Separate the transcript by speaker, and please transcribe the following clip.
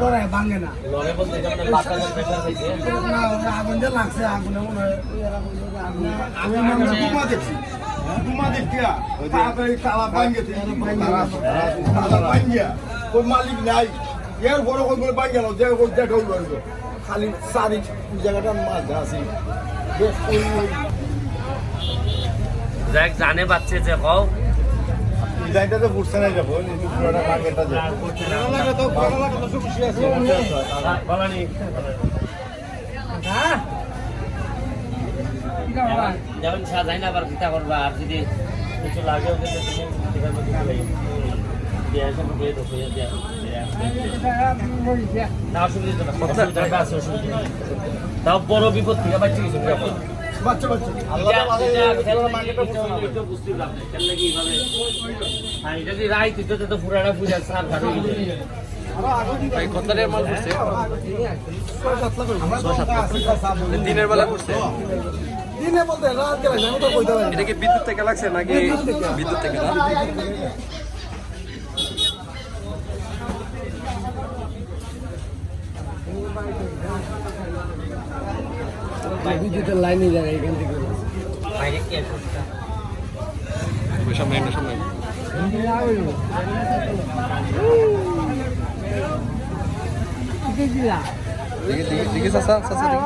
Speaker 1: ডরে ভাঙে না। আগুন যে লাগছে আগুনে মনে হয়
Speaker 2: ডুমা দেখছি দেখিয়া তাড়াতাড়ি তালা ভাঙ্গে তালা ভাঙ্গিয়া ওই মালিক নাই। এর বড় কোন বলে ভাঙ্গে না যে ওই দেখা হইব খালি সারি জায়গাটা মাছ আছে।
Speaker 3: যাক জানে পাচ্ছে যে কও।
Speaker 2: ডিজাইনটাতে ফুটছে না যাব। পুরোটা মার্কেটটা
Speaker 3: যেমন সাজাই না আবার ভিতা করবা। আর যদি কিছু লাগে ওকে। তাও বড় বিপদ থেকে বাচ্চা কিছু ঘাটে
Speaker 4: দিনের বেলা করছে
Speaker 1: দিনে বলতে রাত গেলে
Speaker 4: এটা কি বিদ্যুৎ থেকে লাগছে নাকি বিদ্যুৎ থেকে।
Speaker 1: বিদ্যুতের লাইনে যায় এখান থেকে
Speaker 4: সামনে সামনে দিকে চাচা চাচা দিকে